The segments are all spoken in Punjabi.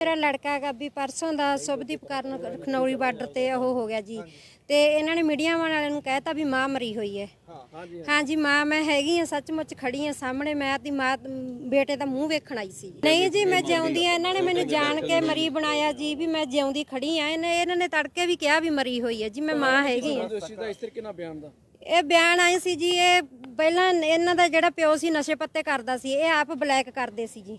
ਮੇਰਾ ਲੜਕਾ ਹੈਗਾ ਵੀ ਪਰਸੋਂ ਦਾ ਸੁਭਦੀਪ ਕਰਨ ਖਨੌਰੀ ਬਾਰਡਰ ਤੇ ਉਹ ਹੋ ਗਿਆ ਜੀ। ਤੇ ਇਹਨਾਂ ਨੇ ਮੀਡੀਆ ਵਾਲਿਆਂ ਨੂੰ ਕਹਿਤਾ ਵੀ ਮਾਂ ਮਰੀ ਹੋਈ ਹੈ। ਹਾਂਜੀ ਮਾਂ ਮੈਂ ਹੈਗੀ ਆ ਸੱਚਮੁੱਚ ਖੜੀ ਆ ਸਾਹਮਣੇ ਮੈਂ ਆਪਣੀ ਮਾਂ ਬੇਟੇ ਦਾ ਮੂੰਹ ਵੇਖਣ ਆਈ ਸੀ। ਨਹੀਂ ਜੀ ਮੈਂ ਜਿਉਂਦੀ ਆ ਇਹਨਾਂ ਨੇ ਮੈਨੂੰ ਜਾਣ ਕੇ ਮਰੀ ਬਣਾਇਆ ਜੀ ਵੀ ਮੈਂ ਜਿਉਂਦੀ ਖੜੀ ਆ ਇਹਨੇ ਨੇ ਤੜਕੇ ਵੀ ਕਿਹਾ ਵੀ ਮਰੀ ਹੋਈ ਹੈ ਜੀ ਮੈਂ ਮਾਂ ਹੈਗੀ ਆ ਦੋਸ਼ੀ ਦਾ ਇਸ ਤਰੀਕੇ ਨਾਲ ਬਿਆਨ ਦਾ। ਇਹ ਬਿਆਨ ਆਏ ਸੀ ਜੀ ਇਹ ਪਹਿਲਾਂ ਇਹਨਾਂ ਦਾ ਜਿਹੜਾ ਪਿਓ ਸੀ ਨਸ਼ੇ ਪੱਤੇ ਕਰਦਾ ਸੀ ਇਹ ਆਪ ਬਲੈਕ ਕਰਦੇ ਸੀ ਜੀ।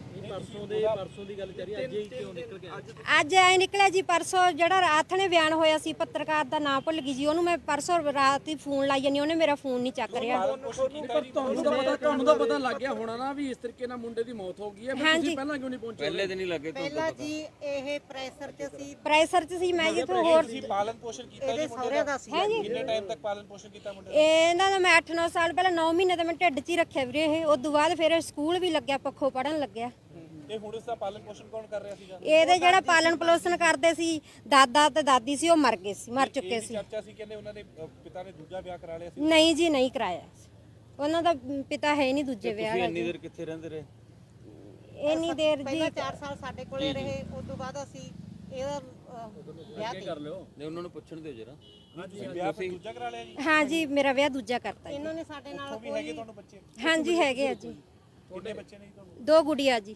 ਪਰਸੋਂ ਦੇ ਪਰਸੋਂ ਦੀ ਗੱਲ ਚੱਲੀ ਅੱਜ ਹੀ ਕਿਉਂ ਨਿਕਲ ਗਿਆ ਅੱਜ ਐ ਨਿਕਲਿਆ ਜੀ ਪਰਸੋਂ ਜਿਹੜਾ ਰਾਤ ਨੇ ਬਿਆਨ ਹੋਇਆ ਸੀ ਪੱਤਰਕਾਰ ਦਾ ਨਾਮ ਭੁੱਲ ਗਈ ਜੀ ਉਹਨੂੰ ਮੈਂ ਪਰਸੋਂ ਰਾਤ ਹੀ ਫੋਨ ਲਾਈ ਜਾਨੀ ਉਹਨੇ ਮੇਰਾ ਫੋਨ ਨਹੀਂ ਚੱਕ ਰਿਹਾ। ਪਰ ਤੁਹਾਨੂੰ ਤਾਂ ਪਤਾ ਤੁਹਾਨੂੰ ਤਾਂ ਪਤਾ ਲੱਗ ਗਿਆ ਹੋਣਾ ਨਾ ਵੀ ਇਸ ਤਰੀਕੇ ਨਾਲ ਮੁੰਡੇ ਦੀ ਮੌਤ ਹੋ ਗਈ ਹੈ ਫਿਰ ਤੁਸੀਂ ਪਹਿਲਾਂ ਕਿਉਂ ਨਹੀਂ ਪਹੁੰਚੇ? ਪਹਿਲੇ ਦਿਨ ਹੀ ਲੱਗੇ ਪਹਿਲਾਂ ਜੀ ਇਹ ਪ੍ਰੈਸ਼ਰ ਚ ਸੀ। ਪ੍ਰੈਸਰ ਚ ਸੀ ਮੈਂ ਜਿੱਥੋਂ ਹੋਰ ਪਾਲਣ ਪੋਸ਼ਣ ਕੀਤਾ ਇਹਦੇ ਸਹੁਰਿਆਂ ਦਾ? ਸੀ। ਹੈ ਜੀ ਕਿੰਨੇ ਟਾਈਮ ਤੱਕ ਪਾਲਣ ਪੋਸ਼ਣ ਕੀਤਾ ਮੁੰਡੇ ਇਹਨਾਂ ਦਾ ਮੈਂ 8-9 ਸਾਲ ਪਹਿਲਾਂ 9 ਮਹੀਨੇ ਤਾਂ ਮੈਂ ਢਿੱਡ 'ਚ ਹੀ ਰੱਖਿਆ ਵੀਰੇ ਇਹ ਉਸ ਤੋਂ ਬਾਅਦ ਫਿਰ ਸਕੂਲ ਵੀ ਲੱਗਿਆ ਪੱਖੋਂ ਪੜਨ ਲੱਗਿਆ। ਤੇ ਹੁਣ ਇਸ ਦਾ ਪਾਲਣ ਪੋਸ਼ਣ ਕੌਣ ਕਰ ਰਿਹਾ ਸੀਗਾ? ਇਹਦੇ ਜਿਹੜਾ ਪਾਲਣ ਪੋਸ਼ਣ ਕਰਦੇ ਸੀ ਦਾਦਾ ਤੇ ਦਾਦੀ ਸੀ ਉਹ ਮਰ ਗਏ ਸੀ ਮਰ ਚੁੱਕੇ ਸੀ। ਚਰਚਾ ਸੀ ਕਹਿੰਦੇ ਉਹਨਾਂ ਦੇ ਅ, ਪਿਤਾ ਨੇ ਦੂਜਾ ਵਿਆਹ ਕਰਾ ਲਿਆ ਸੀ? ਨਹੀਂ ਜੀ ਨਹੀਂ ਕਰਾਇਆ ਉਹਨਾਂ ਦਾ ਪਿਤਾ ਹੈ ਨਹੀਂ ਦੂਜੇ ਵਿਆਹ ਤੁਸੀਂ ਦਾ ਇੰਨੀ ਦੇਰ ਕਿੱਥੇ ਰਹਿੰਦੇ ਰਹੇ? ਇੰਨੀ ਦੇਰ ਜੀ। ਪਹਿਲਾਂ 4 ਸਾਲ ਸਾਡੇ ਕੋਲੇ ਰਹੇ ਉਸ ਤੋਂ ਬਾਅਦ ਅਸੀਂ ਇਹਦਾ ਅਹ, ਵਿਆਹ ਕੀਤਾ ਲਿਓ। ਨੇ ਉਹਨਾਂ ਨੂੰ ਪੁੱਛਣ ਦਿਓ ਜਰਾ। ਹਾਂਜੀ ਵਿਆਹ ਫਿਰ ਦੂਜਾ ਕਰਾ ਲਿਆ ਜੀ। ਹਾਂ ਜੀ ਮੇਰਾ ਵਿਆਹ ਦੂਜਾ ਕਰਤਾ ਜੀ। ਇਹਨਾਂ ਨੇ ਸਾਡੇ ਨਾਲ ਵੀ ਹੈਗੇ ਤੁਹਾਨੂੰ ਬੱਚੇ? ਹਾਂਜੀ ਹੈਗੇ ਆ ਜੀ। ਕਿੰਨੇ ਬੱਚੇ ਨੇ ਜੀ ਤੁਹਾਨੂੰ? ਦੋ ਗੁੜੀਆ ਜੀ।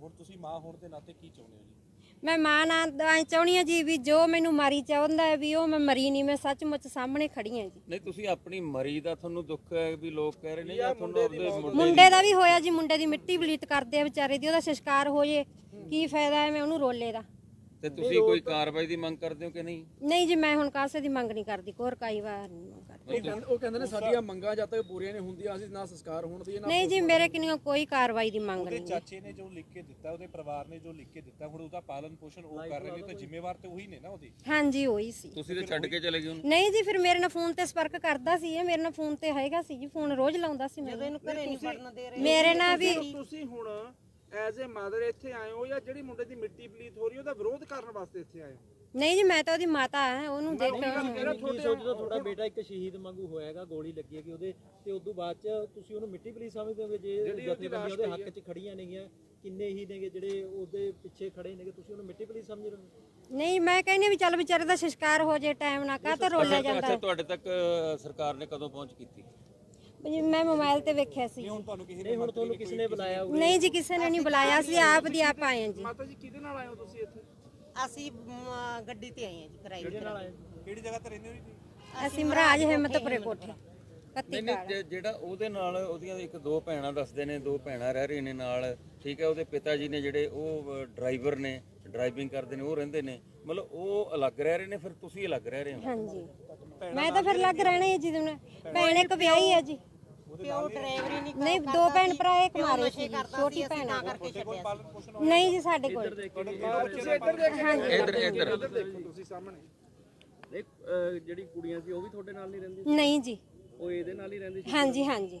ਹੁਣ ਤੁਸੀਂ ਮਾਂ ਹੋਣ ਦੇ ਨਾਤੇ ਕੀ ਚਾਹੁੰਦੇ ਹੋ ਜੀ? ਮੈਂ ਮਾਂ ਨਾਲ ਐਂ ਚਾਹੁੰਦੀ ਆ ਜੀ ਵੀ ਜੋ ਮੈਨੂੰ ਮਾਰੀ ਚਾਹੁੰਦਾ ਹੈ ਵੀ ਉਹ ਮੈਂ ਮਰੀ ਨਹੀਂ ਮੈਂ ਸੱਚਮੁੱਚ ਸਾਹਮਣੇ ਖੜੀ ਆ ਜੀ। ਨਹੀਂ ਤੁਸੀਂ ਆਪਣੀ ਮਰੀ ਦਾ ਤੁਹਾਨੂੰ ਦੁੱਖ ਹੈ ਵੀ ਲੋਕ ਕਹਿ ਰਹੇ ਨੇ ਜਾਂ ਤੁਹਾਨੂੰ ਆਪਦੇ ਮੁੰਡੇ ਮੁੰਡੇ ਦਾ ਵੀ ਹੋਇਆ ਜੀ ਮੁੰਡੇ ਦੀ ਮਿੱਟੀ ਬਲੀਤ ਕਰਦੇ ਆ ਵਿਚਾਰੇ ਦੀ ਉਹਦਾ ਸੰਸਕਾਰ ਹੋ ਜੇ ਕੀ ਫਾਇਦਾ ਹੈ ਮੈਂ ਉਹਨੂੰ ਰੋਲੇ ਦਾ। ਤੇ ਤੁਸੀਂ ਕੋਈ ਕਾਰਵਾਈ ਦੀ ਮੰਗ ਕਰਦੇ ਹੋ ਕਿ ਨਹੀਂ? ਨਹੀਂ ਜੀ ਮੈਂ ਹੁਣ ਕਾਸੇ ਦੀ ਮੰਗ ਨਹੀਂ ਕਰਦੀ ਕੋਰ ਕਾਈ ਵਾਰ ਨਹੀਂ ਉਹ ਕਹਿੰਦੇ ਉਹ ਕਹਿੰਦੇ ਨੇ ਸਾਡੀਆਂ ਮੰਗਾਂ ਜਦ ਤੱਕ ਪੂਰੀਆਂ ਨਹੀਂ ਹੁੰਦੀਆਂ ਅਸੀਂ ਨਾ ਸੰਸਕਾਰ ਹੋਣ ਦੀ ਨਾ ਨਹੀਂ ਜੀ ਮੇਰੇ ਕਿੰਨੀ ਕੋਈ ਕਾਰਵਾਈ ਦੀ ਮੰਗ ਉਹਦੇ ਨਹੀਂ ਚਾਚੇ ਨੇ ਜੋ ਲਿਖ ਕੇ ਦਿੱਤਾ ਉਹਦੇ ਪਰਿਵਾਰ ਨੇ ਜੋ ਲਿਖ ਕੇ ਦਿੱਤਾ ਹੁਣ ਉਹਦਾ ਪਾਲਨ ਪੋਸ਼ਣ ਉਹ ਕਰ ਰਹੇ ਨੇ ਤਾਂ ਜ਼ਿੰਮੇਵਾਰ ਤੇ ਉਹੀ ਨੇ ਨਾ ਉਹਦੀ। ਹਾਂਜੀ ਉਹੀ ਸੀ। ਤੁਸੀਂ ਤੇ ਛੱਡ ਕੇ ਚਲੇ ਗਏ ਉਹਨੂੰ। ਨਹੀਂ ਜੀ ਫਿਰ ਮੇਰੇ ਨਾਲ ਫੋਨ ਤੇ ਸੰਪਰਕ ਕਰਦਾ ਸੀ ਇਹ ਮੇਰੇ ਨਾਲ ਫੋਨ ਤੇ ਹੈਗਾ ਸੀ ਜੀ ਫੋਨ ਰੋਜ਼ ਲਾਉਂਦਾ ਸੀ ਮੈਨੂੰ ਇਹਨੂੰ ਘਰੇ ਨਹੀਂ ਵੜਨ ਦੇ ਰਹੇ ਮੇਰੇ ਨਾਲ ਵੀ ਤੁਸੀਂ ਹੁਣ ਐਜ਼ ਅ ਮਦਰ ਇੱਥੇ ਆਏ ਹੋ ਜਾਂ ਜਿਹੜੀ ਮੁੰਡੇ ਦੀ ਮਿੱਟੀ ਪਲੀਤ ਹੋ ਰਹੀ ਉਹਦਾ ਵਿਰੋਧ ਕਰਨ ਵਾਸਤੇ ਇੱਥੇ ਆਏ ਹੋ? ਨਹੀਂ ਜੀ ਮੈਂ ਤਾਂ ਉਹਦੀ ਮਾਤਾ ਹਾਂ ਉਹਨੂੰ ਦੇਖ ਕੀ ਸੋਚਦਾ ਤੁਹਾਡਾ ਬੇਟਾ ਇੱਕ ਸ਼ਹੀਦ ਵਾਂਗੂ ਹੋਇਆਗਾ ਗੋਲੀ ਲੱਗੀ ਹੈਗੀ ਉਹਦੇ ਤੇ ਉਸ ਤੋਂ ਬਾਅਦ ਚ ਤੁਸੀਂ ਉਹਨੂੰ ਮਿੱਟੀ ਪਲੀ ਸਮਝਦੇ ਹੋਗੇ ਜੇ ਜਥੇਬੰਦੀਆਂ ਉਹਦੇ ਹੱਕ 'ਚ ਖੜੀਆਂ ਨੇਗੀਆਂ ਕਿੰਨੇ ਹੀ ਨੇਗੇ ਜਿਹੜੇ ਉਹਦੇ ਪਿੱਛੇ ਖੜੇ ਨੇਗੇ ਤੁਸੀਂ ਉਹਨੂੰ ਮਿੱਟੀ ਪਲੀ ਸਮਝ ਰਹੇ ਹੋ? ਨਹੀਂ ਮੈਂ ਕਹਿੰਦੀ ਹਾਂ ਵੀ ਚੱਲ ਵਿਚਾਰੇ ਦਾ ਸੰਸਕਾਰ ਹੋ ਜੇ ਟਾਈਮ ਨਾ ਕਾ ਤਾਂ ਰੋਲਿਆ ਜਾਂਦਾ? ਅੱਛਾ ਤੁਹਾਡੇ ਤੱਕ ਅ, ਸਰਕਾਰ ਨੇ ਕਦੋਂ ਪਹੁੰਚ ਕੀਤੀ? ਜੀ, ਮੈਂ ਮੋਬਾਈਲ ਤੇ ਵੇਖਿਆ ਸੀ। ਨਹੀਂ ਹੁਣ ਤੁਹਾਨੂੰ ਕਿਸ ਨੇ ਬੁਲਾਇਆ ਨਹੀਂ ਜੀ ਕਿਸੇ ਨੇ ਨਹੀਂ ਬੁਲਾਇਆ ਸੀ ਆਪ ਦੀ ਆਪ ਆਏ ਹਾਂ ਜੀ। ਮਾਤਾ ਜੀ ਕਿਹਦੇ ਨਾਲ ਆਏ ਹੋ ਤੁਸੀਂ ਇੱਥੇ? ਅਸੀਂ ਮ, ਗੱਡੀ ਤੇ ਆਏ ਹਾਂ ਜੀ ਕਿਰਾਏ ਤੇ। ਕਿਹੜੀ ਜਗ੍ਹਾ ਤੇ ਰਹਿੰਦੇ ਹੋ ਜੀ ਅਸੀਂ ਮਹਾਰਾਜ ਹਿੰਮਤਪੁਰੇ ਕੋਠੇ ਕੱਤੀ ਨਹੀਂ ਨਹੀਂ ਜੇ- ਜਿਹੜਾ ਉਹਦੇ ਨਾਲ ਉਹਦੀਆਂ ਇੱਕ ਦੋ ਭੈਣਾਂ ਦੱਸਦੇ ਨੇ ਦੋ ਭੈਣਾਂ ਰਹਿ ਰਹੀਆਂ ਨੇ ਨਾਲ ਠੀਕ ਹੈ ਉਹਦੇ ਪਿਤਾ ਜੀ ਨੇ ਜਿਹੜੇ ਉਹ ਡਰਾਈਵਰ ਨੇ ਡਰਾਈਵਿੰਗ ਕਰਦੇ ਨੇ ਉਹ ਰਹਿੰਦੇ ਨੇ। ਮਤਲਬ ਉਹ ਅਲੱਗ ਰਹਿ ਰਹੇ ਨੇ ਫਿਰ ਤੁਸੀਂ ਅਲੱਗ ਰਹਿ ਰਹੇ ਹੋ? ਹਾਂਜੀ। ਮੈਂ ਤਾਂ ਫਿਰ ਲੱਗ ਰਹਿਣਾ ਹੈ ਜੀ ਹੁਣ ਭੈਣ ਇੱਕ ਵਿਆਹੀ ਹੈ ਜੀ। ਪਿਓ ਡਰਾਈਵਰੀ ਨਹੀਂ ਨਹੀਂ ਦੋ ਭੈਣ ਭਰਾ ਇੱਕ ਮਾਰੇ ਸੀ ਛੋਟੀ ਭੈਣ ਤਾਂ ਆ। ਕਰਕੇ ਛੱਡਿਆ ਸੀ। ਨਹੀਂ ਜੀ ਸਾਡੇ ਕੋਲ। ਇੱਧਰ ਇੱਧਰ ਦੇਖੋ। ਤੁਸੀਂ ਸਾਹਮਣੇ। ਨਹੀਂ ਅਹ, ਜਿਹੜੀ ਕੁੜੀਆਂ ਸੀ ਉਹ ਵੀ ਤੁਹਾਡੇ ਨਾਲ ਨਹੀਂ ਰਹਿੰਦੀ ਨਹੀਂ ਜੀ। ਉਹ ਇਹਦੇ ਨਾਲ ਹੀ ਰਹਿੰਦੀ ਸੀ? ਹਾਂਜੀ ਹਾਂਜੀ।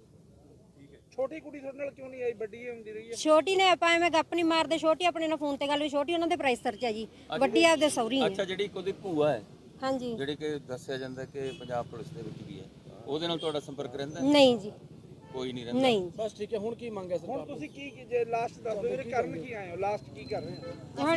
ਛੋਟੀ ਕੁੜੀ ਤੁਹਾਡੇ ਨਾਲ ਕਿਉਂ ਨਹੀਂ ਆਈ? ਵੱਡੀ ਹੀ ਹੁੰਦੀ ਰਹੀ ਹੈ। ਛੋਟੀ ਨੇ ਆਪਾਂ ਐਵੇਂ ਗੱਪ ਨਹੀਂ ਮਾਰਦੇ ਛੋਟੀ ਆਪਣੇ ਨਾਲ ਫੋਨ ਤੇ ਗੱਲ ਵੀ ਛੋਟੀ ਉਹਨਾਂ ਦੇ ਪ੍ਰਾਈਸਰ ਚ ਹੈ ਜੀ ਵੱਡੀ ਆਪਦੇ ਸੌਰੀ ਹੈ ਅੱਛਾ ਜਿਹੜੀ ਇੱਕ ਉਹਦੀ ਭੂਆ ਹੈ ਹਾਂਜੀ। ਜਿਹੜੀ ਕਿ ਦੱਸਿਆ ਜਾਂਦਾ ਕਿ ਪੰਜਾਬ ਪੁਲਿਸ ਦੇ ਵਿੱਚ ਵੀ ਹੈ ਉਹਦੇ ਨਾਲ ਤੁਹਾਡਾ ਸੰਪਰਕ ਰਹਿੰਦਾ ਹੈ? ਨਹੀਂ ਜੀ। ਕੋਈ ਨਹੀਂ ਰਹਿੰਦਾ। ਨਹੀਂ ਬਸ ਠੀਕ ਹੈ ਹੁਣ ਕੀ ਮੰਗ ਹੈ ਹੁਣ ਤੁਸੀਂ ਕੀ ਕੀ- ਜੇ ਲਾਸਟ ਦੱਸ ਦਿਓ ਵੀਰੇ ਕਰਨ ਕੀ ਆਏ ਹੋ? ਲਾਸਟ ਕੀ ਕਰ ਰਹੇ ਹੋ? ਹੁਣ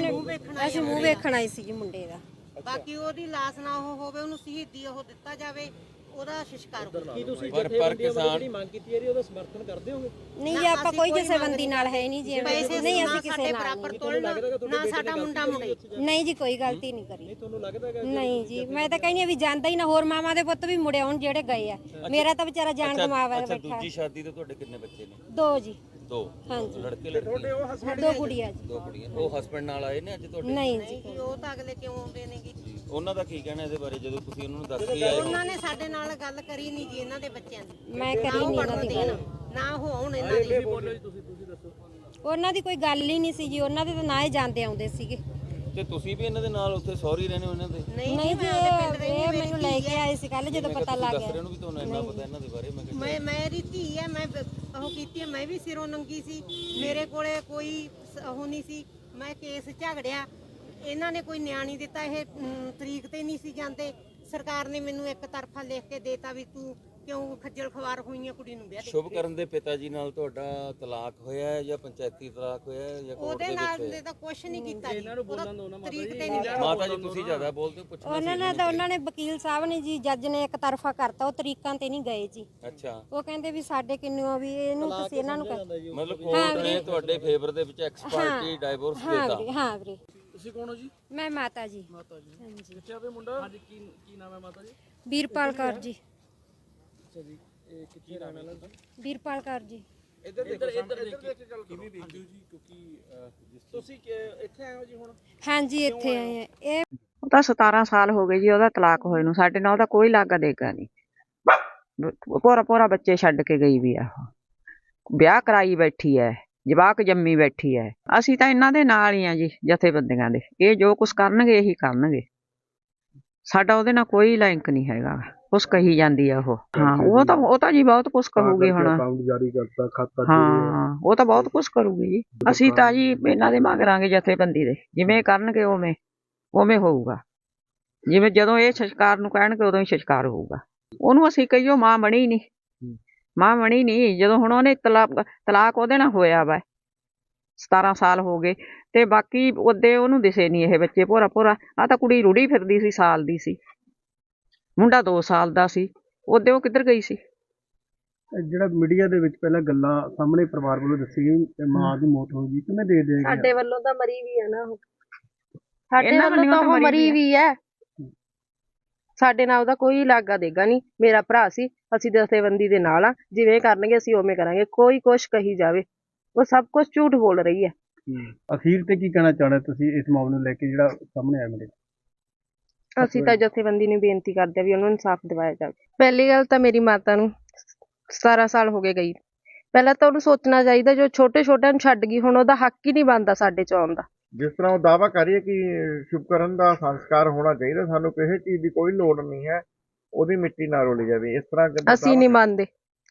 ਅਸੀਂ ਮੂੰਹ ਵੇਖਣ ਆਏ ਸੀ ਜੀ ਮੁੰਡੇ ਦਾ। ਬਾਕੀ ਉਹਦੀ ਲਾਸ਼ ਨਾ ਉਹ ਹੋਵੇ ਉਹਨੂੰ ਸ਼ਹੀਦੀ ਉਹ ਦਿੱਤਾ ਜਾਵੇ। ਉਹਦਾ ਸ਼ਿਸ਼ਕਾਰ ਕੀ ਤੁਸੀਂ ਜਥੇਬੰਦੀਆਂ ਵੱਲੋਂ ਜਿਹੜੀ ਮੰਗ ਕੀਤੀ ਹੈ ਜੀ ਉਹਦਾ ਸਮਰਥਨ ਕਰਦੇ ਹੋਗੇ ਨਹੀਂ ਜੀ ਆਪਾਂ ਕੋਈ ਜਥੇਬੰਦੀ ਨਾਲ ਹੈ ਨਹੀਂ ਜੀ ਪੈਸੇ ਨਹੀਂ ਨਾ ਅਸੀਂ ਕਿਸੇ ਨਾਲ ਬਰਾਬਰ ਤੋਲਣ ਨਾ ਸਾਡਾ ਮੁੰਡਾ ਮੁੰਡੇ ਨਹੀਂ। ਜੀ ਕੋਈ ਗਲਤੀ ਨਹੀਂ ਕਰੀ। ਨਹੀਂ ਤੁਹਾਨੂੰ ਲੱਗਦਾ ਹੈਗਾ ਨਹੀਂ ਜੀ ਮੈਂ ਤਾਂ ਕਹਿੰਦੀ ਆ ਵੀ ਜਾਂਦਾ ਹੀ ਨਾ ਹੋਰ ਮਾਮਾ ਦੇ ਪੁੱਤ ਵੀ ਮੁੜੇ ਆਉਣ ਜਿਹੜੇ ਗਏ ਆ। ਮੇਰਾ ਤਾਂ ਵਿਚਾਰਾ ਜਾਨ ਗਮਾਵਾ ਅੱਛਾ ਬੈਠਾ। ਦੂਜੀ ਸ਼ਾਦੀ ਤੇ ਤੁਹਾਡੇ ਕਿੰਨੇ ਬੱਚੇ ਨੇ? ਦੋ ਜੀ। ਦੋ। ਹਾਂਜੀ। ਲੜਕੇ ਲੜਕੀ? ਦੋ ਕੁੜੀਆਂ ਜੀ। ਦੋ ਕੁੜੀਆਂ। ਉਹ ਹਸਬੰਡ ਨਾਲ ਆਏ ਨੇ ਅੱਜ ਤੁਹਾਡੇ? ਨਹੀਂ ਜੀ। ਉਹ ਤਾਂ ਅਗਲੇ ਕਿਉਂ ਆਉਂਦੇ ਨੇਗੇ? ਜੀ। ਉਹਨਾਂ ਦਾ ਕੀ ਕਹਿਣਾ ਇਹਦੇ ਬਾਰੇ ਜਦੋਂ ਤੁਸੀਂ ਉਹਨਾਂ ਨੂੰ ਦੱਸ ਕੇ ਆਏ ਹੋ? ਉਹਨਾਂ ਨੇ ਸਾਡੇ ਨਾਲ ਗੱਲ ਕਰੀ ਨਹੀਂ ਜੀ ਇਹਨਾਂ ਦੇ ਬੱਚਿਆਂ ਦੀ। ਮੈਂ ਕਰੀ ਉਹ ਨਹੀਂ ਇਹਨਾਂ ਪੜਨ ਦੀ ਗੱਲ। ਨਾ ਉਹ ਆਉਣ ਇਹਨਾਂ ਦੇ। ਉਹਨਾਂ ਦੀ ਕੋਈ ਗੱਲ ਹੀ ਨਹੀਂ ਸੀ ਜੀ ਉਹਨਾਂ ਦੇ ਤਾਂ ਨਾ ਹੀ ਜਾਂਦੇ ਆਉਂਦੇ ਸੀਗੇ। ਤੇ ਤੁਸੀਂ ਵੀ ਇਹਨਾਂ ਦੇ ਨਾਲ ਉੱਥੇ ਸੌਰੀ ਰਹਿੰਦੇ ਹੋ ਇਹਨਾਂ ਦੇ? ਨਹੀਂ ਨਹੀਂ ਜੀ ਇਹ ਇਹ ਮੈਨੂੰ ਲੈ ਕੇ ਆਏ ਸੀ ਕੱਲ ਜਦੋਂ ਪਤਾ ਲੱਗ ਦੱਸ ਗਿਆ ਰਹੇ ਨੂੰ ਵੀ ਤੁਹਾਨੂੰ ਇੰਨਾ ਪਤਾ ਇਹਨਾਂ ਦੇ ਬਾਰੇ ਮੈਂ ਕਿਹਾ ਮੈਂ ਮੇਰੀ ਧੀ ਹੈ ਮੈਂ ਬ- ਉਹ ਕੀਤੀ ਹੈ ਮੈਂ ਵੀ ਸਿਰੋਂ ਨੰਗੀ ਸੀ। ਮੇਰੇ ਕੋਲੇ ਕੋਈ ਸ- ਉਹ ਨਹੀਂ ਸੀ। ਮੈਂ ਕੇਸ ਝਗੜਿਆ। ਇਹਨਾਂ ਨੇ ਕੋਈ ਨਿਆਂ ਨਹੀਂ ਦਿੱਤਾ ਇਹ ਅਮ, ਤਰੀਕ ਤੇ ਨਹੀਂ ਸੀ ਜਾਂਦੇ। ਸਰਕਾਰ ਨੇ ਮੈਨੂੰ ਇੱਕ ਤਰਫਾ ਲਿਖ ਕੇ ਦੇਤਾ ਵੀ ਤੂੰ ਕਿਉਂ ਖੱਜਲ ਖਵਾਰ ਹੋਈਆਂ ਕੁੜੀ ਨੂੰ ਵਿਆਹ ਦੇ ਸ਼ੁਭ ਕਰਨ ਦੇ ਪਿਤਾ ਜੀ ਨਾਲ ਤੁਹਾਡਾ ਤਲਾਕ ਹੋਇਆ ਹੈ ਜਾਂ ਪੰਚਾਇਤੀ ਤਲਾਕ ਹੋਇਆ ਹੈ ਜਾਂ ਕੋਰਟ ਉਹਦੇ ਨਾਲ ਦੇ ਤਾਂ ਕੁਝ ਨਹੀਂ ਕੀਤਾ ਜੀ। ਉਹਦਾ ਤਰੀਕ ਤੇ ਨਹੀਂ ਗਿਆ ਮਾਤਾ ਜੀ ਤੁਸੀਂ ਜ਼ਿਆਦਾ ਬੋਲਦੇ ਹੋ ਪੁੱਛਣਾ ਉਹਨਾਂ ਨੇ ਤਾਂ ਉਹਨਾਂ ਨੇ ਵਕੀਲ ਸਾਹਿਬ ਨੇ ਜੀ ਜੱਜ ਨੇ ਇੱਕ ਤਰਫਾ ਕਰਤਾ ਉਹ ਤਰੀਕਾਂ ਤੇ ਨਹੀਂ ਗਏ ਜੀ। ਅੱਛਾ। ਉਹ ਕਹਿੰਦੇ ਵੀ ਸਾਡੇ ਕਿੰਨੂ ਵੀ ਇਹਨੂੰ ਤੁਸੀਂ ਇਹਨਾਂ ਨੂੰ ਕਰ- ਮਤਲਬ ਕੋਰਟ ਨੇ ਤੁਹਾਡੇ ਫੇਵਰ ਦੇ ਵਿੱਚ ਐਕਸਪਰਟੀ ਡਾਈਵੋਰਸ ਹਾਂ ਦਿੱਤਾ ਵੀਰੇ ਹਾਂ ਵੀਰੇ। ਤੁਸੀਂ ਕੌਣ ਹੋ ਜੀ? ਮੈਂ ਮਾਤਾ ਜੀ। ਮਾਤਾ ਜੀ। ਹਾਂਜੀ। ਕਿੱਥੇ ਆਵੇ ਮੁੰਡਾ? ਹਾਂਜੀ ਕੀ ਕੀ ਨਾਮ ਹੈ ਮਾਤਾ ਜੀ? ਵੀਰਪਾਲ ਕੌਰ ਜੀ। ਅੱਛਾ ਜੀ ਇਹ ਕਿੱਥੇ ਰਹਿਣ ਵਾਲਾ ਵੀਰਪਾਲ ਕੌਰ ਜੀ। ਇੱਧਰ ਦੇਖੋ ਇੱਧਰ ਇੱਧਰ ਦੇਖ ਕੇ ਗੱਲ ਕਿਵੇਂ ਦੇਖਦੇ ਹੋ ਜੀ? ਕਿਉਂਕਿ ਤੁਸੀਂ ਕਿ- ਇੱਥੇ ਆਏ ਹੋ ਜੀ ਹੁਣ? ਹਾਂਜੀ ਇੱਥੇ ਆਏ ਆ ਇਹ ਉਹ ਤਾਂ 17 ਸਾਲ ਹੋ ਗਏ ਜੀ ਉਹਦਾ ਤਲਾਕ ਹੋਏ ਨੂੰ। ਸਾਡੇ ਨਾਲ ਉਹਦਾ ਕੋਈ ਲਾਗਾ ਦੇਗਾ ਨਹੀਂ। ਪੋਰਾ ਪੋਰਾ ਬੱਚੇ ਛੱਡ ਕੇ ਗਈ ਵੀ ਆ। ਵਿਆਹ ਕਰਾਈ ਬੈਠੀ ਐ। ਜਵਾਕ ਜੰਮੀ ਬੈਠੀ ਐ। ਅਸੀਂ ਤਾਂ ਇਹਨਾਂ ਦੇ ਨਾਲ ਹੀ ਆ ਜੀ ਜਥੇਬੰਦੀਆਂ ਦੇ। ਇਹ ਜੋ ਕੁਝ ਕਰਨਗੇ ਇਹੀ ਕਰਨਗੇ। ਸਾਡਾ ਉਹਦੇ ਨਾਲ ਕੋਈ ਲਿੰਕ ਨਹੀਂ ਹੈਗਾ। ਕੁਛ ਕਹੀ ਜਾਂਦੀ ਆ ਉਹ। ਹਾਂ ਉਹ ਤਾਂ ਉਹ ਤਾਂ ਜੀ ਬਹੁਤ ਕੁਝ ਕਹੂਗੀ ਹੁਣ। ਅਕਾਊਂਟ ਜਾਰੀ ਕਰਤਾ ਖਾਤਾ ਹਾਂ ਉਹ ਤਾਂ ਬਹੁਤ ਕੁਝ ਕਰੂਗੀ ਜੀ। ਅਸੀਂ ਤਾਂ ਜੀ ਇਹਨਾਂ ਦੇ ਮੰਗਾਂਗੇ ਜਥੇਬੰਦੀ ਦੇ। ਜਿਵੇਂ ਕਰਨਗੇ ਉਵੇਂ ਉਵੇਂ ਹੋਊਗਾ। ਜਿਵੇਂ ਜਦੋਂ ਇਹ ਸ਼ਸ਼ਕਾਰ ਨੂੰ ਕਹਿਣਗੇ ਉਦੋਂ ਹੀ ਸ਼ਸ਼ਕਾਰ ਹੋਊਗਾ। ਉਹਨੂੰ ਅਸੀਂ ਕਹੀਓ ਮਾਂ ਬਣੀ ਨਹੀਂ। ਮਾਂ ਬਣੀ ਨਹੀਂ ਜਦੋਂ ਹੁਣ ਉਹਨੇ ਤਲਾਕ ਤਲਾਕ ਉਹਦੇ ਨਾਲ ਹੋਇਆ ਵਾ 17 ਸਾਲ ਹੋ ਗਏ ਤੇ ਬਾਕੀ ਉਹਦੇ ਉਹਨੂੰ ਦਿਸੇ ਨਹੀਂ ਇਹ ਬੱਚੇ ਭੋਰਾ ਭੋਰਾ ਆ ਤਾਂ ਕੁੜੀ ਰੁੜੀ ਫਿਰਦੀ ਸੀ ਸਾਲ ਦੀ ਸੀ ਮੁੰਡਾ 2 ਸਾਲ ਦਾ ਸੀ ਉਹਦੇ ਉਹ ਕਿੱਧਰ ਗਈ ਸੀ? ਜਿਹੜਾ ਮੀਡੀਆ ਦੇ ਵਿੱਚ ਪਹਿਲਾਂ ਗੱਲਾਂ ਸਾਹਮਣੇ ਪਰਿਵਾਰ ਵੱਲੋਂ ਦੱਸੀ ਗਈ ਤੇ ਮਾਂ ਦੀ ਮੌਤ ਹੋ ਗਈ ਕਿਵੇਂ ਦੇ ਦੇ ਸਾਡੇ ਵੱਲੋਂ ਤਾਂ ਮਰੀ ਵੀ ਆ ਨਾ ਉਹ। ਸਾਡੇ ਵੱਲੋਂ ਤਾਂ ਉਹ ਮਰੀ ਵੀ ਹੈ ਸਾਡੇ ਨਾਲ ਉਹਦਾ ਕੋਈ ਲਾਗਾ ਦੇਗਾ ਨਹੀਂ ਮੇਰਾ ਭਰਾ ਸੀ ਅਸੀਂ ਦਸਤੇਬੰਦੀ ਦੇ ਨਾਲ ਆ ਜਿਵੇਂ ਕਰਨਗੇ ਅਸੀਂ ਉਵੇਂ ਕਰਾਂਗੇ ਕੋਈ ਕੁਛ ਕਹੀ ਜਾਵੇ ਉਹ ਸਭ ਕੁਝ ਝੂਠ ਬੋਲ ਰਹੀ ਹੈ। ਅਖੀਰ ਤੇ ਕੀ ਕਹਿਣਾ ਚਾਹੁੰਦੇ ਤੁਸੀਂ ਇਸ ਮਾਮਲੇ ਨੂੰ ਲੈ ਕੇ ਜਿਹੜਾ ਸਾਹਮਣੇ ਆਇਆ ਮੇਰੇ? ਅਸੀਂ ਤਾਂ ਜਥੇਬੰਦੀ ਨੂੰ ਬੇਨਤੀ ਕਰਦੇ ਆ ਵੀ ਉਹਨੂੰ ਇਨਸਾਫ ਦਿਵਾਇਆ ਜਾਵੇ। ਪਹਿਲੀ ਗੱਲ ਤਾਂ ਮੇਰੀ ਮਾਤਾ ਨੂੰ 17 ਸਾਲ ਹੋ ਗਏ ਗਈ। ਪਹਿਲਾਂ ਤਾਂ ਉਹਨੂੰ ਸੋਚਣਾ ਚਾਹੀਦਾ ਜੋ ਛੋਟੇ ਛੋਟਿਆਂ ਨੂੰ ਛੱਡ ਗਈ ਹੁਣ ਉਹਦਾ ਹੱਕ ਹੀ ਨਹੀਂ ਬਣਦਾ ਸਾਡੇ ਚ ਆਉਣ ਦਾ। ਜਿਸ ਤਰ੍ਹਾਂ ਉਹ ਦਾਵਾ ਕਰ ਰਹੀ ਹੈ ਕਿ ਸ਼ੁਭਕਰਨ ਦਾ ਸੰਸਕਾਰ ਹੋਣਾ ਚਾਹੀਦਾ ਸਾਨੂੰ ਕਿਸੇ ਚੀਜ਼ ਦੀ ਕੋਈ ਲੋੜ ਨਹੀਂ ਹੈ ਉਹਦੀ ਮਿੱਟੀ ਨਾ ਰੋਲੀ ਜਾਵੇ। ਇਸ ਤਰ੍ਹਾਂ ਅਸੀਂ ਨਹੀਂ ਮੰਨਦੇ।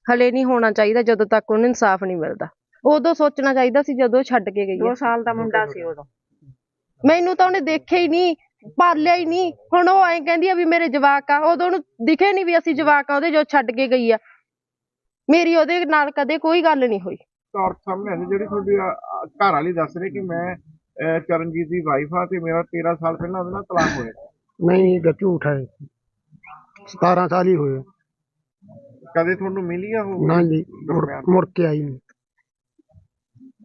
ਹਲੇ ਨਹੀਂ ਹੋਣਾ ਚਾਹੀਦਾ ਜਦੋਂ ਤੱਕ ਉਹਨੂੰ ਇਨਸਾਫ ਨਹੀਂ ਮਿਲਦਾ। ਉਦੋਂ ਸੋਚਣਾ ਚਾਹੀਦਾ ਸੀ ਜਦੋਂ ਛੱਡ ਕੇ ਗਈ ਹੈ। 2 ਸਾਲ ਦਾ ਮੁੰਡਾ ਸੀ ਉਦੋਂ। ਮੈਨੂੰ ਤਾਂ ਉਹਨੇ ਦੇਖਿਆ ਹੀ ਨਹੀਂ ਪਾਲਿਆ ਹੀ ਨਹੀਂ। ਹੁਣ ਉਹ ਐਂ ਕਹਿੰਦੀ ਆ ਵੀ ਮੇਰੇ ਜਵਾਕ ਆ। ਉਦੋਂ ਉਹਨੂੰ ਦਿਖੇ ਨਹੀਂ ਵੀ ਅਸੀਂ ਜਵਾਕ ਆ ਉਹਦੇ ਜੋ ਛੱਡ ਕੇ ਗਈ ਆ। ਮੇਰੀ ਉਹਦੇ ਨਾਲ ਕਦੇ ਕੋਈ ਗੱਲ ਨਹੀਂ ਹੋਈ। ਤੌਰ ਸਾਹਮਣੇ ਜਿਹੜੀ ਤੁਹਾਡੀ ਘਰ ਵਾਲੀ ਦੱਸ ਰਹੀ ਕਿ ਮੈਂ ਚਰਨਜੀਤ ਦੀ ਵਾਈਫ ਆ ਤੇ ਮੇਰਾ 13 ਸਾਲ ਪਹਿਲਾਂ ਉਹਦੇ ਨਾਲ ਤਲਾਕ ਹੋਇਆ। ਨਹੀਂ ਇਹ ਝੂਠ ਹੈ। 17 ਸਾਲ ਹੀ ਹੋਏ। ਕਦੇ ਤੁਹਾਨੂੰ ਮਿਲੀ ਆ ਉਹ? ਨਾ ਜੀ ਮੁੜ ਮੁੜ ਕੇ ਆਈ ਨਹੀਂ।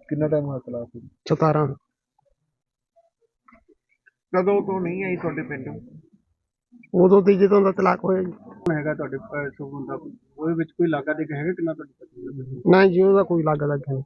ਕਿੰਨਾ ਟਾਈਮ ਹੋਇਆ ਤਲਾਕ ਹੋਏ? 17 ਕਦੋਂ ਤੋਂ ਨਹੀਂ ਆਈ ਤੁਹਾਡੇ ਪਿੰਡ? ਉਦੋਂ ਤੇ ਜਦੋਂ ਦਾ ਤਲਾਕ ਹੋਇਆ ਜੀ। ਹੈਗਾ ਤੁਹਾਡੇ ਸੁਭਮ ਦਾ? ਉਹਦੇ ਵਿੱਚ ਕੋਈ ਲਾਗਾ ਦੇ ਹੈਗਾ ਕਿੰਨਾ ਤੁਹਾਡੇ ਨਾ ਜੀ ਉਹਦਾ ਕੋਈ ਲੱਗ ਲੱਗ ਨਹੀਂ।